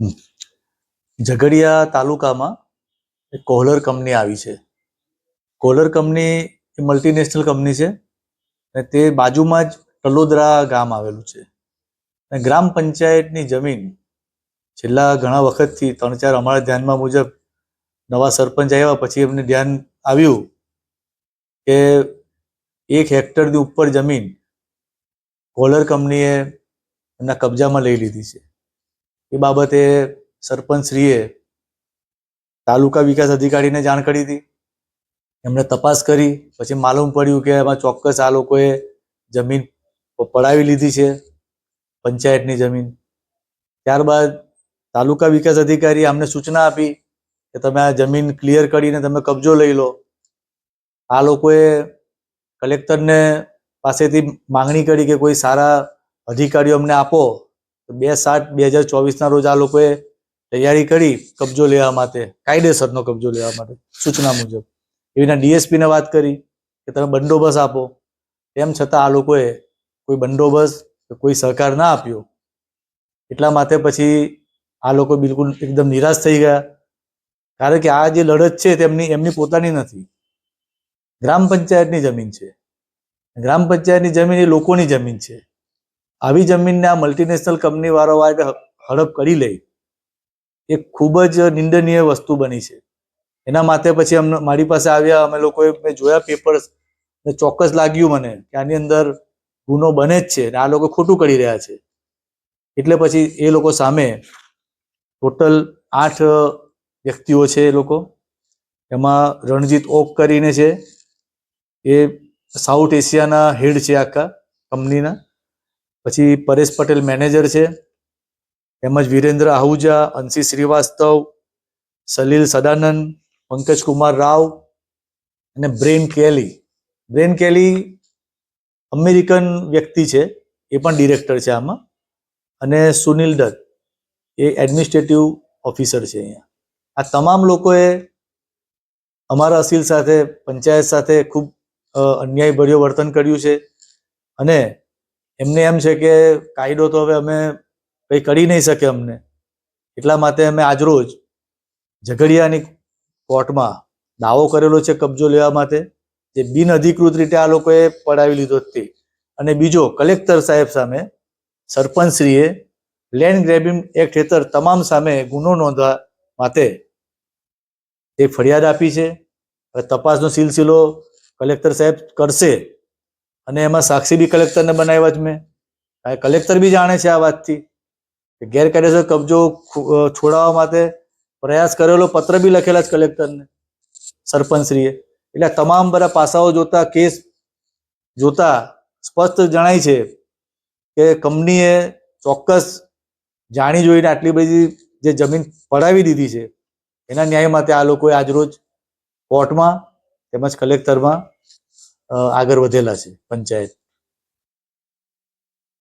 ઝઘડિયા તાલુકામાં એક Kohler company આવી છે. કોહલર કંપની એ મલ્ટીનેશનલ કંપની છે અને તે બાજુમાં જ તલોદરા ગામ આવેલું છે. અને ગ્રામ પંચાયતની જમીન છેલ્લા ઘણા વખતથી ત્રણ ચાર અમારા ધ્યાનમાં મુજબ નવા સરપંચ આવ્યા પછી એમને ધ્યાન આવ્યું કે એક હેક્ટરની ઉપર જમીન કોલર કંપનીએ એમના કબજામાં લઈ લીધી છે. એ બાબતે સરપંચશ્રીએ તાલુકા વિકાસ અધિકારીને જાણ કરી હતી. એમણે તપાસ કરી, પછી માલુમ પડ્યું કે એમાં ચોક્કસ આ લોકોએ જમીન પડાવી લીધી છે, પંચાયતની જમીન. ત્યારબાદ તાલુકા વિકાસ અધિકારીએ અમને સૂચના આપી કે તમે આ જમીન ક્લિયર કરીને તમે કબજો લઈ લો. આ લોકોએ કલેક્ટરને પાસેથી માંગણી કરી કે કોઈ સારા અધિકારીઓ અમને આપો. બે સાત, બે હજાર ચોવીસના રોજ આ લોકોએ તૈયારી કરી કબજો લેવા માટે, કાયદેસરનો કબજો લેવા માટે, સૂચના મુજબ. એવીના ડીએસપીને વાત કરી કે તમે બંદોબસ્ત આપો. તેમ છતાં આ લોકોએ કોઈ બંદોબસ્ત કોઈ સહકાર ના આપ્યો. એટલા માટે પછી આ લોકો બિલકુલ એકદમ નિરાશ થઈ ગયા. કારણ કે આ જે લડત છે તેમની, એમની પોતાની નથી. ગ્રામ પંચાયતની જમીન છે. ગ્રામ પંચાયતની જમીન એ લોકોની જમીન છે. આવી જમીનને આ મલ્ટીનેશનલ કંપની વાળો આવીને હડપ કરી લે. એ ખૂબ જ નિંદનીય વસ્તુ બની છે. એના માટે પછી અમને, મારી પાસે આવ્યા, અમે લોકોએ મેં જોયા પેપર્સ ને ચોક્કસ લાગ્યું મને કે આની અંદર ગુનો બને જ છે ને આ લોકો ખોટું કરી રહ્યા છે. એટલે પછી એ લોકો સામે ટોટલ આઠ વ્યક્તિઓ છે એ લોકો. એમાં રણજીત ઓક કરીને છે. એ સાઉથ એશિયાના હેડ છે આખા કંપનીના પછી પરેશ પટેલ મેનેજર છે. તેમજ વિરેન્દ્ર આહુજા, અંશી શ્રીવાસ્તવ, સલીલ સદાનંદ, પંકજ કુમાર રાવ અને Brian Kelly. Brian Kelly American વ્યક્તિ છે, એ પણ ડિરેક્ટર છે આમાં. અને સુનિલ દત્ત, એ એડમિનિસ્ટ્રેટિવ ઓફિસર છે અહીંયા. આ તમામ લોકોએ અમારા અસીલ સાથે, પંચાયત સાથે ખૂબ અન્યાયભર્યું વર્તન કર્યું છે. અને એમને એમ છે કે કાયદો તો હવે અમે કંઈ કરી નહીં શકે અમને. એટલા માટે અમે આજરોજ ઝઘડિયાની કોર્ટમાં દાવો કરેલો છે કબજો લેવા માટે, જે બિન અધિકૃત રીતે આ લોકોએ પડાવી લીધો તે. અને બીજો કલેક્ટર સાહેબ સામે સરપંચશ્રીએ લેન્ડ ગ્રેબિંગ એક્ટ હેઠળ તમામ સામે ગુનો નોંધવા માટે એ ફરિયાદ આપી છે. હવે તપાસનો સિલસિલો કલેક્ટર સાહેબ કરશે. અને એમાં સાક્ષી બી કલેક્ટરને બનાવ્યા જ મેં. કલેક્ટર બી જાણે છે આ વાતથી ગેરકાયદેસર કબજો છોડાવવા માટે પ્રયાસ કરેલો પત્ર બી લખેલા જ કલેક્ટરને સરપંચશ્રીએ. એટલે તમામ બધા પાસાઓ જોતા, કેસ જોતા સ્પષ્ટ જણાય છે કે કંપનીએ ચોક્કસ જાણી જોઈને આટલી બધી જે જમીન પડાવી દીધી છે, એના ન્યાય માટે આ લોકોએ આજરોજ કોર્ટમાં તેમજ કલેક્ટરમાં આગળ વધેલા છે પંચાયત.